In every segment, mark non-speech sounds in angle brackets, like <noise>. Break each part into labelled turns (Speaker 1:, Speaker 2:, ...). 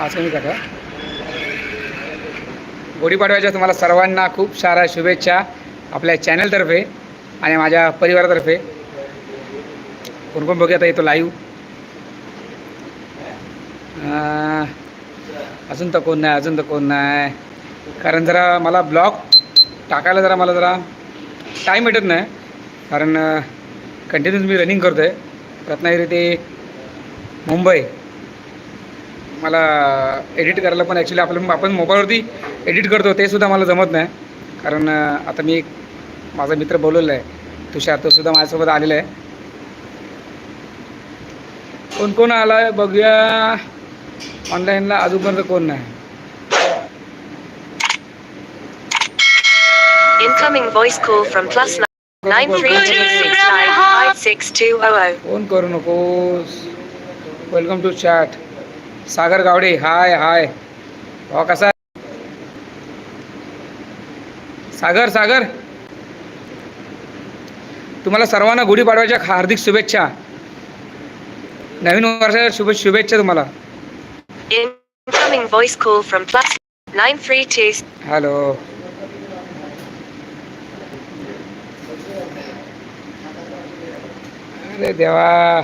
Speaker 1: आज कमी करा गुढीपाडव्याच्या तुम्हाला सर्वांना खूप साऱ्या शुभेच्छा आपल्या चॅनलतर्फे आणि माझ्या परिवारातर्फे. कोण कोण बघूया आता येतो लाईव्ह अजून तर कोण नाही अजून तर कोण नाही. कारण जरा मला ब्लॉग टाकायला जरा मला जरा टाईम भेटत नाही. कारण कंटिन्यूस मी रनिंग करतो आहे रत्नागिरी ते मुंबई. मला एडिट करायला पण ॲक्च्युली आपलं आपण मोबाईलवरती एडिट करतो ते सुद्धा मला जमत नाही. कारण आता मी एक माझा मित्र बोलवलेला आहे. तुषार तो सुद्धा माझ्यासोबत आलेला आहे. कोण कोण आला आहे बघूया ऑनलाईनला अजूनपर्यंत कोण नाही.
Speaker 2: Incoming voice call from plus nine three two six nine five six two oh oh.
Speaker 1: Phone करू नकोस? Welcome to chat Sagar Gawade hi hi. भावा कसा सागर सागर. तुम्हाला सर्वांना गुढीपाडव्याच्या हार्दिक शुभेच्छा. नवीन वर्षाच्या शुभे शुभेच्छा तुम्हाला. हॅलो अरे देवा.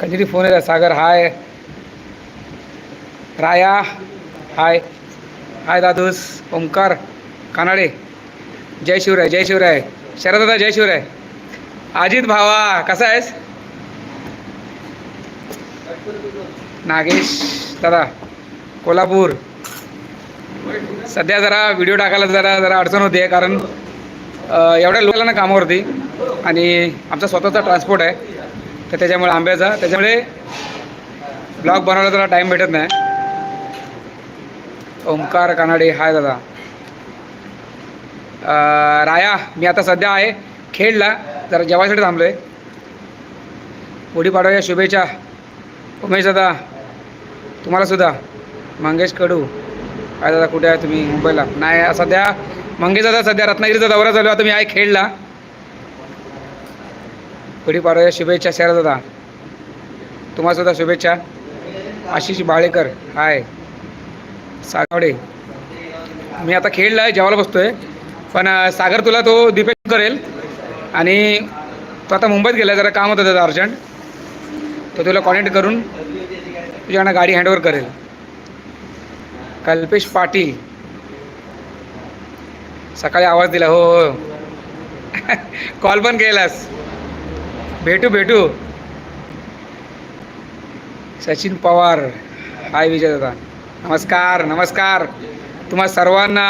Speaker 1: कधीतरी फोन येतात सागर. हाय. राया हाय. हाय दादूस ओंकार कानाडे. जय शिवराय जय शिवराय. शरदादा जय शिवराय. अजित भावा कसा आहेस? नागेश दादा कोल्हापूर. सध्या जरा व्हिडिओ टाकायला जरा जरा अडचण होते कारण एवढ्या लोकांना कामावरती आणि आमचा स्वतःचा ट्रान्सपोर्ट आहे. तर त्याच्यामुळे आंब्याचा त्याच्यामुळे ब्लॉग बनवायला जरा टाईम भेटत नाही. ओंकार कानाडे. हाय दादा. राया मी आता सध्या आहे खेडला. जरा जेवायसाठी थांबलो आहे गुढीपाडव्याच्या शुभेच्छा. उमेश दादा तुम्हाला सुद्धा. मंगेश कडू. काय दादा कुठे आहे तुम्ही? मुंबईला. नाही सध्या मंगेश दादा सध्या रत्नागिरीचा दौरा चालू आहे आता मी आहे खेडला. गुढीपाडव्या शुभेच्छा शरद दादा. तुम्हाला सुद्धा शुभेच्छा. आशिष बाळेकर. हाय. सागवडे मी आता खेळला आहे जेवायला बसतो आहे पण सागर तुला तो डिपेंड करेल. आणि तो आता मुंबईत गेला जरा काम होतं त्याचं अर्जंट. तो तुला कॉन्टॅक्ट करून तुझ्याकडनं गाडी हँडओव्हर करेल. कल्पेश पाटील. सकाळी आवाज दिला हो हो. <laughs> कॉल पण केलास. भेटू भेटू. सचिन पवार. हाय विजय दादा. नमस्कार नमस्कार. तुम्हा सर्वांना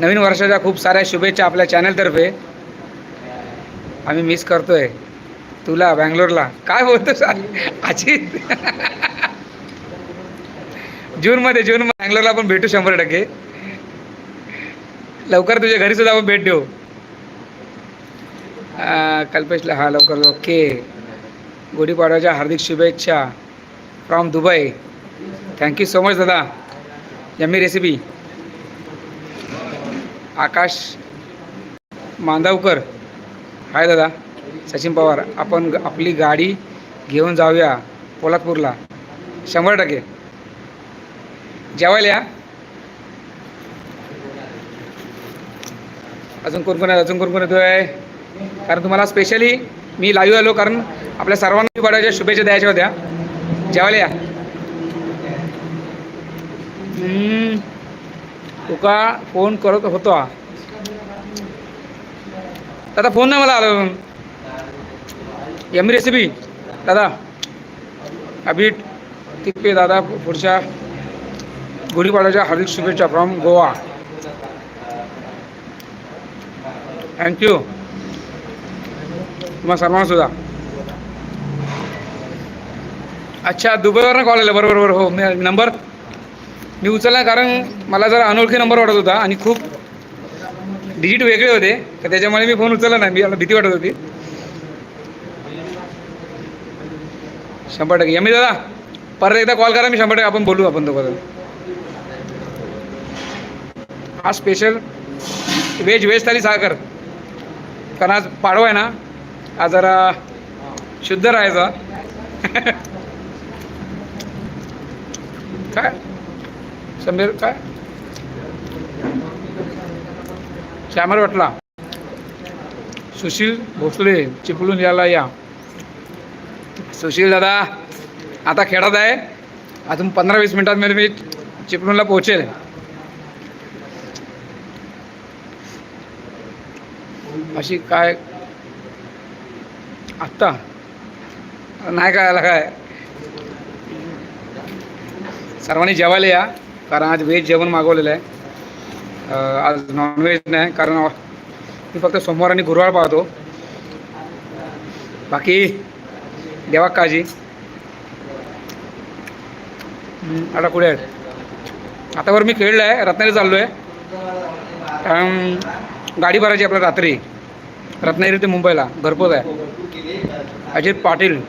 Speaker 1: नवीन वर्षाच्या खूप साऱ्या शुभेच्छा आपल्या चॅनलतर्फे आम्ही मिस करतोय. तुला बँगलोरला. काय बोलतो सर अजित. जूनमध्ये जून बँगलोरला आपण भेटू शंभर टक्के. लवकर तुझ्या घरी सुद्धा आपण भेट देऊ. कल्पेशला हा लवकर. ओके. गुढीपाडव्याच्या हार्दिक शुभेच्छा from Dubai. Thank you so much दादा yummy recipe Akash Mandavkar. Hi दादा सचिन पवार. आपण आपली गाडी घेऊन जाऊया पोलादपूरला. शंभर टक्के. जेवायला या. अजून कोण कोण आहे अजून कोण कोण येतो आहे कारण तुम्हाला स्पेशली मी लाईव्ह आलो कारण आपल्या सर्वांना बड्याच्या शुभेच्छा द्यायच्या होत्या. जेवायला या. तुका फोन करत होतो. दादा फोन नाही मला आला. यमी रेसिपी दादा. अबीट तिप्पे दादा पुढच्या गुढीपाड्याच्या हार्दिक शुभेच्छा फ्रॉम गोवा. थँक्यू तुम्हा सर्वांना सुद्धा. अच्छा दुबईवरनं कॉल आला. बरोबर बरोबर. हो मी नंबर मी उचलला कारण मला जरा अनोळखी नंबर वाटत होता आणि खूप डिजिट वेगळे होते तर त्याच्यामुळे मी फोन उचलला नाही. मी मला भीती वाटत होती. शंभर टक्के. यमी दादा परत एकदा कॉल करा मी शंभर टक्के आपण बोलू आपण दोघं हा स्पेशल व्हेज व्हेज थाली साखर. कारण आज पाडवा आहे ना आज जरा शुद्ध राहायचा. <laughs> काय? समीर काय? श्यामर वाटला. सुशील भोसले चिपळून यायला या. सुशील दादा आता खेळत आहे. अजून पंधरा वीस मिनिटांमध्ये मी मी चिपळूणला पोहोचेल. अशी काय? आत्ता? नाही काय आला काय? सर्वांनी जेवायला या. कारण आज व्हेज जेवण मागवलेलं आहे. आज नॉनव्हेज नाही कारण मी फक्त सोमवार आणि गुरुवार पाहतो. बाकी देवा काळजी. आता कुठे आहेत? आतावर मी खेळलो आहे रत्नागिरी चाललो आहे कारण गाडी भरायची आपल्याला रात्री. रत्नागिरी ते मुंबईला घरपोच आहे. अजित पाटील.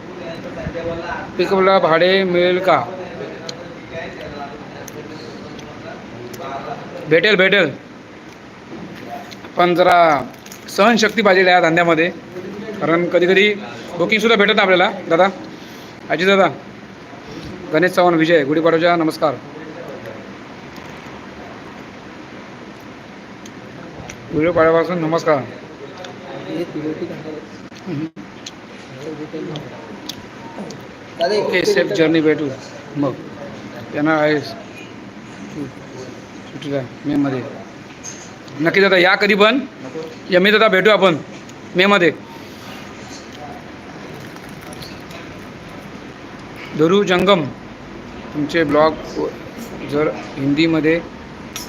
Speaker 1: पिकअपला भाडे मिळेल का? भेटेल भेटेल. पण जरा सहनशक्ती पाहिजे या धंद्यामध्ये. कारण कधी कधी बुकिंगसुद्धा भेटत आपल्याला. दादा अजित दादा गणेश चव्हाण विजय गुढीपाडव्याच्या नमस्कार. व्हिडिओ पाड्यापासून नमस्कार. ओके सेफ जर्नी भेटू. मग. येणार आहे सुट्टीला मेमध्ये नक्की दादा या कधी पण. या मी दादा भेटू आपण. मेमध्ये धरू जंगम. तुमचे ब्लॉग जर हिंदीमध्ये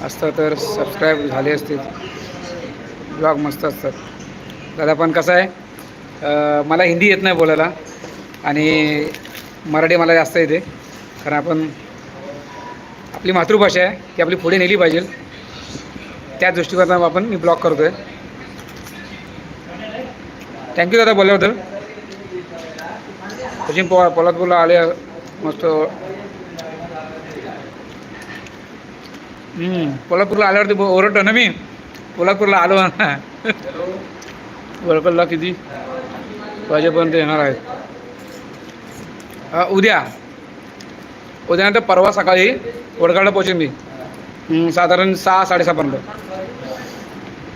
Speaker 1: असता तर सबस्क्राईब झाले असते ब्लॉग मस्त असतात. दादा पण कसं आहे मला हिंदी येत नाही बोलायला आणि मराठी मला जास्त येते. कारण आपण आपली मातृभाषा आहे ती आपली पुढे नेली पाहिजे. त्या दृष्टिकोनातून आपण मी ब्लॉग करतो आहे थँक्यू दादा बोलल्याबद्दल. सचिन पवार पोलादपूरला आले मस्त. कोल्हापूरला पोलादपूरला आल्यावरती ओरडतो ना मी. पोलादपूरला आलो. <laughs> ना किती? वाजेपर्यंत येणार आहेत. उद्या. उद्यानंतर परवा सकाळी वडगावला पोचेन मी. साधारण सहा साडेसहापर्यंत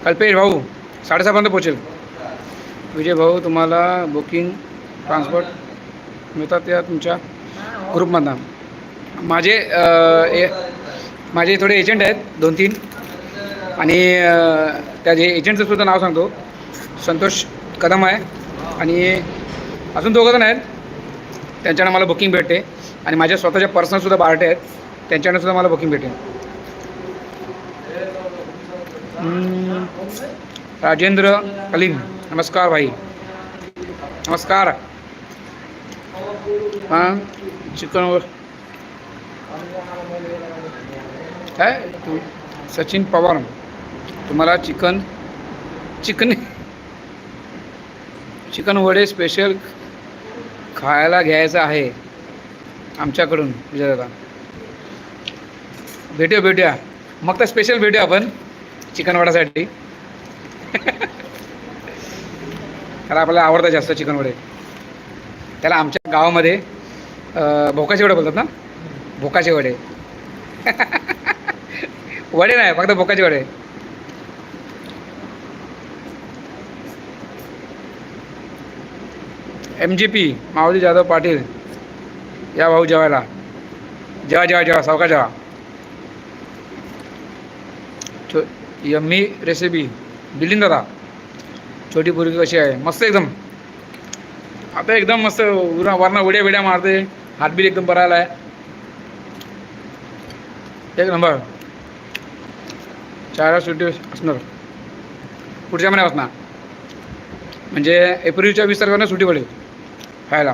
Speaker 1: कल्पेश भाऊ साडेसहापर्यंत पोचेल विजय भाऊ तुम्हाला बुकिंग ट्रान्सपोर्ट मिळतात त्या तुमच्या ग्रुपमधनं माझे ए माझे थोडे एजंट आहेत दोन तीन. आणि त्या जे एजंटचं सुद्धा नाव सांगतो. संतोष कदम आहे. आणि अजून दोघं जण आहेत. त्यांच्यानं मला बुकिंग भेटते. आणि माझ्या स्वतःच्या पर्सनलसुद्धा बार्टे आहेत. त्यांच्याकडे सुद्धा मला बुकिंग भेटेल. राजेंद्र कलीम नमस्कार भाई. नमस्कार. हां? चिकन काय तू सचिन पवार. तुम्हाला चिकन चिकन चिकन वडे स्पेशल खायला घ्यायचं आहे. आमच्याकडून विजयदादा. भेटूया भेटूया. मग तर स्पेशल भेटूया आपण चिकन वड्यासाठी त्याला आपल्याला आवडतं जास्त चिकन वडे त्याला आमच्या गावामध्ये भोकाचे वडे बोलतात ना? भोकाचे वडे. वडे नाही फक्त भोकाचे वडे. M G P Mauli Jadhav Patil. या भाऊ जेवायला. जेवा जेवा जेवा सावका जेवा. यम्मी रेसिपी दिलीन दादा. छोटी पोरगी कशी आहे? मस्त एकदम. आता एकदम मस्त उरा वरणा उड्या विड्या मारते. हातबीर एकदम बरायला आहे. एक नंबर. चार सुट्टी असणार. पुढच्या महिन्यात असणार म्हणजे एप्रिलच्या वीस तारखेला सुट्टी पडेल. खायला.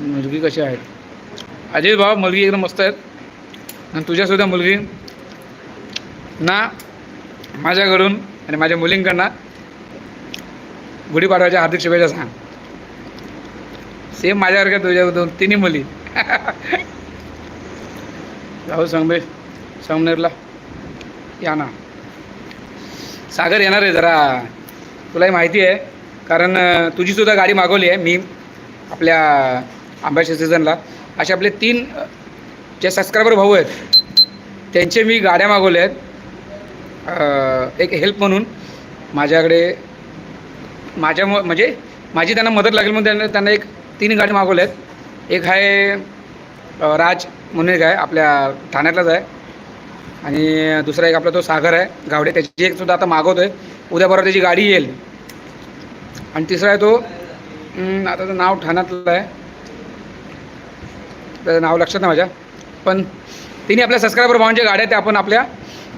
Speaker 1: मुलगी कशी आहेत अजय भाऊ मुलगी एकदम मस्त आहेत. आणि तुझ्यासुद्धा मुलगी. ना माझ्याकडून आणि माझ्या मुलींकडनं गुढीपाडव्याच्या हार्दिक शुभेच्छा सांग. सेम माझ्यासारख्या तुझ्या दोन तिन्ही मुली. <laughs> जाऊ संगमे संगनेरला या ना. सागर येणार आहे जरा. तुलाही माहिती आहे कारण तुझीसुद्धा गाडी मागवली आहे मी. आपल्या आंब्याच्या सीझनला असे आपले तीन जे सबस्क्रायबर भाऊ आहेत त्यांचे मी गाड्या मागवल्या आहेत. एक हेल्प म्हणून माझ्याकडे माझ्या म- म्हणजे माझी त्यांना मदत लागेल म्हणून त्यांना त्यांना एक तीन गाडी मागवल्या आहेत. एक आहे राज म्हणून एक आहे आपल्या ठाण्यातलाच आहे. आणि दुसरा एक आपला तो सागर आहे गावडे. त्याची एक सुद्धा आता मागवतो आहे उद्या बरोबर त्याची गाडी येईल. आणि तिसरा आहे तो आता नाव ठाण्यातलं आहे. त्याचं नाव लक्षात नाही माझ्या. पण तिने आपल्या सबस्क्रायबर भावांच्या गाड्या त्या आपण आपल्या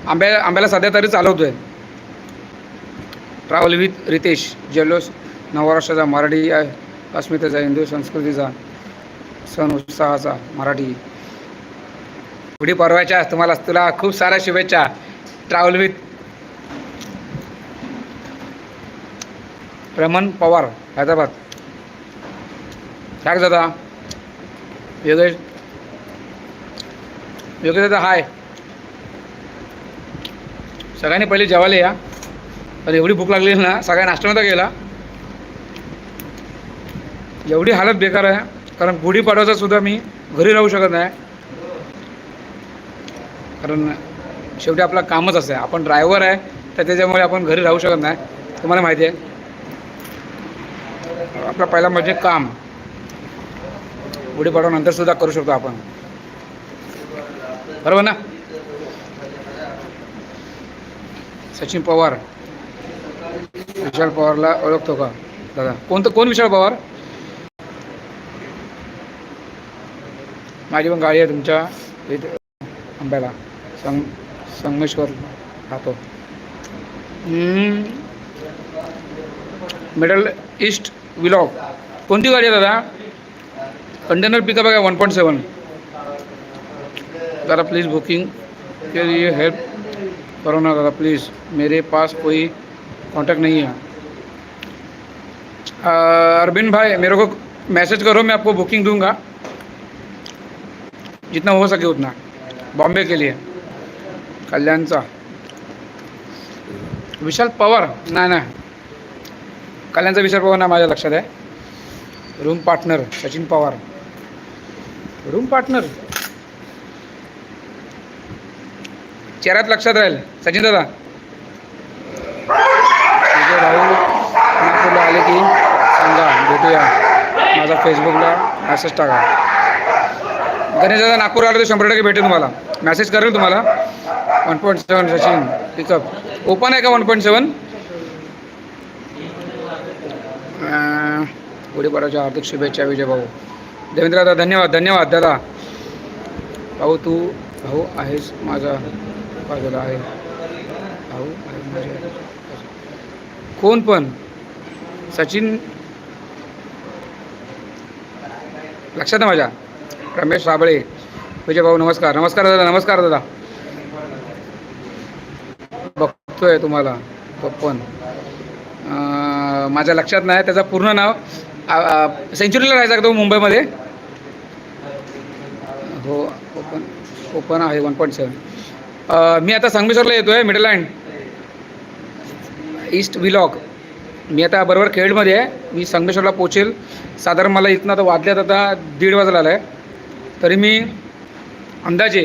Speaker 1: आंब्या आंब्याला सध्या तरी चालवतो आहे ट्रॅव्हल विथ रितेश जल्लोष नवराष्ट्राचा मराठी अस्मितेचा हिंदू संस्कृतीचा सण उत्साहाचा मराठी. गुढी परवाच्या तुम्हाला तुला खूप साऱ्या शुभेच्छा. Travel with Raman Pawar Hyderabad. काय दादा. योगेश योगेश दादा हाय। सगळ्यांनी पहिले जेवायला या पण एवढी भूक लागली ना सगळ्या नाश्ता गेला. एवढी हालत बेकार आहे कारण गुढीपाडवाचा सुद्धा मी घरी राहू शकत नाही. कारण शेवटी आपलं कामच असं आहे. आपण ड्रायव्हर आहे तर त्याच्यामुळे आपण घरी राहू शकत नाही. तुम्हाला माहिती आहे. आपला पहिला म्हणजे काम. गुढीपाडवानंतर सुद्धा करू शकतो आपण. बरोबर ना? सचिन पवार. विशाल पवारला ओळखतो का? दादा. कोणतं कोण विशाल पवार? माझी पण गाडी आहे तुमच्या. इथे आंब्याला. संग संगमेश्वर राहतो. मिडल ईस्ट विलॉग कोणती गाडी आहे दादा? कंटेनर पिकअप आहे वन पॉईंट सेवन दादा प्लीज़ बुकिंग के लिए हेल्प करो ना दादा प्लीज़ मेरे पास कोई कांटेक्ट नहीं है। अरविंद भाई मेरे को मैसेज करो मैं आपको बुकिंग दूंगा। जितना हो सके उतना। बॉम्बे के लिए। कल्याणचा विशाल पवार? नाही नाही कल्याणचा विशाल पवार नाही माझ्या लक्षात आहे। Room partner Sachin Pawar. Room partner चेहऱ्यात लक्षात राहील. सचिन दादा. तुझे भाऊ नागपूरला आले की सांगा भेटूया. माझा फेसबुकला मेसेज टाका. गणेश दादा नागपूर आले तर शंभर टक्के भेटेल तुम्हाला. मेसेज करेल तुम्हाला. One point seven Sachin pickup open आहे का वन पॉईंट सेवन गुढीपाडव्याच्या हार्दिक शुभेच्छा विजय भाऊ. देवेंद्र दादा धन्यवाद धन्यवाद दादा. भाऊ तू भाऊ आहेस माझा बाजूला आहे. भाऊ आहे माझ्या कोण पण? सचिन? लक्षात आहे माझ्या? रमेश साबळे विजय भाऊ नमस्कार. नमस्कार दादा नमस्कार दादा. बघतोय तुम्हाला पप्पन पण. माझ्या लक्षात नाही त्याचं पूर्ण नाव सेंच्युरीला राहायचा का तो मुंबईमध्ये? हो ओपन ओपन आहे वन पॉईंट सेवन मी आता संगमेश्वरला येतो आहे मिडलँड ईस्ट विलॉक मी आता बरोबर खेडमध्ये आहे. मी संगमेश्वरला पोचेल साधारण मला इथनं आता वाजल्यात आता दीड वाजला आला आहे तरी मी अंदाजे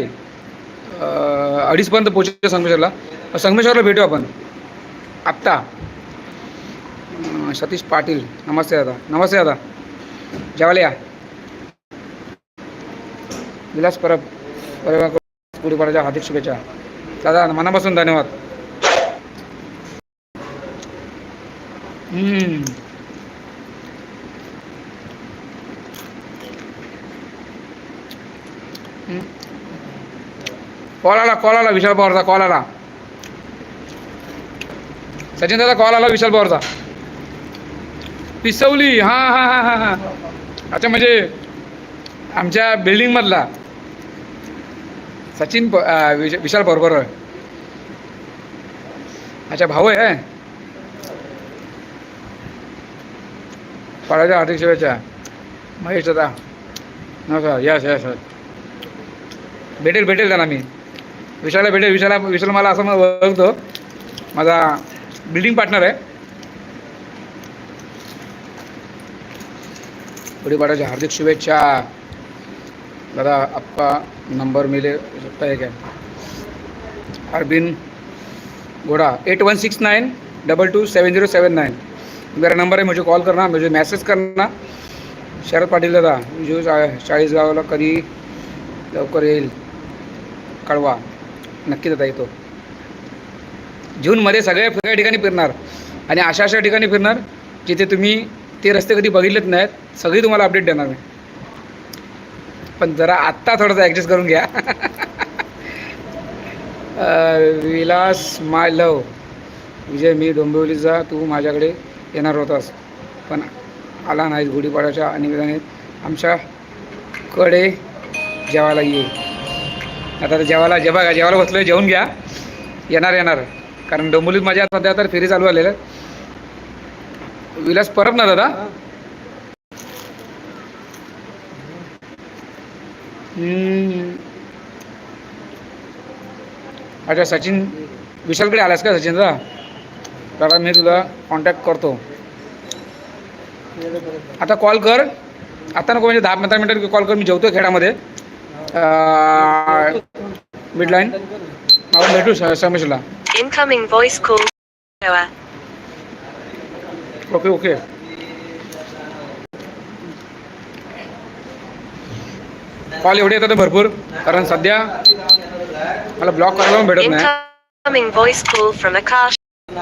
Speaker 1: अडीचपर्यंत पोचेल संगमेश्वरला. संगमेश्वरला भेटू आपण. आत्ता. सतीश पाटील. नमस्ते दादा. नमस्ते दादा. जेवायला या. विलास परब परिवार गुढीपाडाच्या हार्दिक शुभेच्छा. दादा मनापासून धन्यवाद. कॉल आला कॉल आला विशाल पवारचा कॉल आला. सचिन दादा कॉल आला विशाल पवारचा. पिसवली हां हां हां हां हां. अच्छा म्हणजे आमच्या बिल्डिंगमधला सचिन विश विशाल बरोबर. अच्छा भाऊ आहे पाडाच्या हार्दिक शुभेच्छा. महेश दादा. नमस्कार. यस यस यस भेटेल भेटेल त्यांना मी. विशाला भेटेल. विशाला विशाल मला असं मला ओळखतो. माझा बिल्डिंग पार्टनर आहे. गुढीपाडाच्या हार्दिक शुभेच्छा. दादा आप्पा. नंबर मिले सकता है क्या? अरबिन घोड़ा eight one six nine double two seven zero seven nine मेरा नंबर है मुझे कॉल करना मुझे मैसेज करना। शरद पाटील दादा जो चाळीसगावला कधी लवकर येईल? कळवा. नक्की दादा येतो. जूनमध्ये सगळ्या सगळ्या ठिकाणी फिरणार. आणि अशा अशा ठिकाणी फिरणार जिथे तुम्ही ते रस्ते कधी बघितलेच नाहीत सगळी तुम्हाला अपडेट देणार मी. पण जरा आत्ता थोडंसं ॲडजस्ट करून घ्या. <laughs> विलास माय लव विजय मी डोंबिवलीचा तू माझ्याकडे येणार होतास. पण आला नाहीस गुढीपाड्याच्या निमित्ताने. आमच्याकडे जेवायला ये. आता जेवायला जेवा जेवायला बसलो जेवून घ्या. येणार येणार. कारण डोंबिवलीत माझ्या सध्या तर फेरी चालू आलेलं विलास परब ना दादा? अच्छा सचिन विशालकडे आलास का सचिन दादा मी तुला कॉन्टॅक्ट करतो. आता कॉल कर. आता नको म्हणजे दहा पंधरा मिनटात कॉल कर. मी जेवतो खेळामध्ये. मिडलाईन आपण भेटू समेशला
Speaker 2: voice call. Goa.
Speaker 1: Okay okay call एवढे येतात भरपूर कारण सध्या मला ब्लॉक करायला भेटत नाही.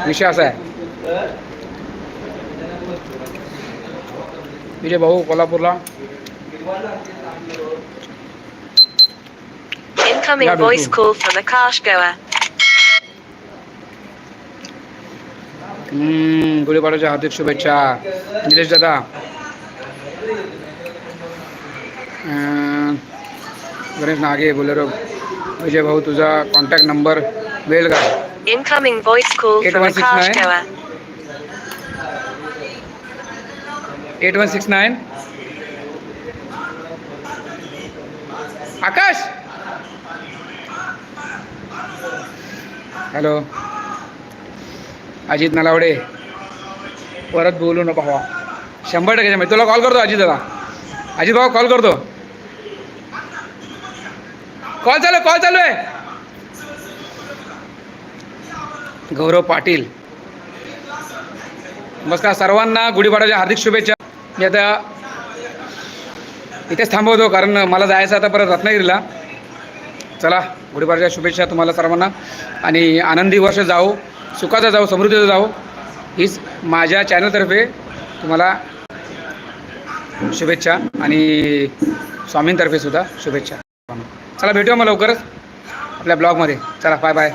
Speaker 1: विषय असा आहे विजय भाऊ कोल्हापूरला
Speaker 2: Incoming
Speaker 1: Yeah,
Speaker 2: voice
Speaker 1: Bintu.
Speaker 2: call from Akash Goa.
Speaker 1: हम्म, गुढीपाडव्याच्या हार्दिक शुभेच्छा निलेश दादा गणेश नागे बोलेरो. विजय भाऊ तुझा कॉन्टॅक्ट नंबर मिळेल का
Speaker 2: Incoming voice call from
Speaker 1: 8169.
Speaker 2: Akash Goa.
Speaker 1: Eight one six nine. Akash! Hello. Ajit Nalawade. परत बोलू नको हवा शंभर टक्के तुला कॉल करतो अजित दादा. अजित भाऊ कॉल करतो. कॉल चालू कॉल चालू आहे. गौरव पाटील. नमस्कार सर्वांना गुढीपाडाच्या हार्दिक शुभेच्छा. मी आता इथेच थांबवतो कारण मला जायचं आता परत रत्नागिरीला. चला गुढीपाडाच्या शुभेच्छा तुम्हाला सर्वांना. आणि आनंदी वर्ष जाऊ सुखाचा जाऊ समृद्धीचा जाऊ हीच माझ्या चॅनलतर्फे तुम्हाला शुभेच्छा आणि स्वामींतर्फे सुद्धा शुभेच्छा. चला भेटूया मग लवकरच. आपल्या ब्लॉगमध्ये. चला बाय बाय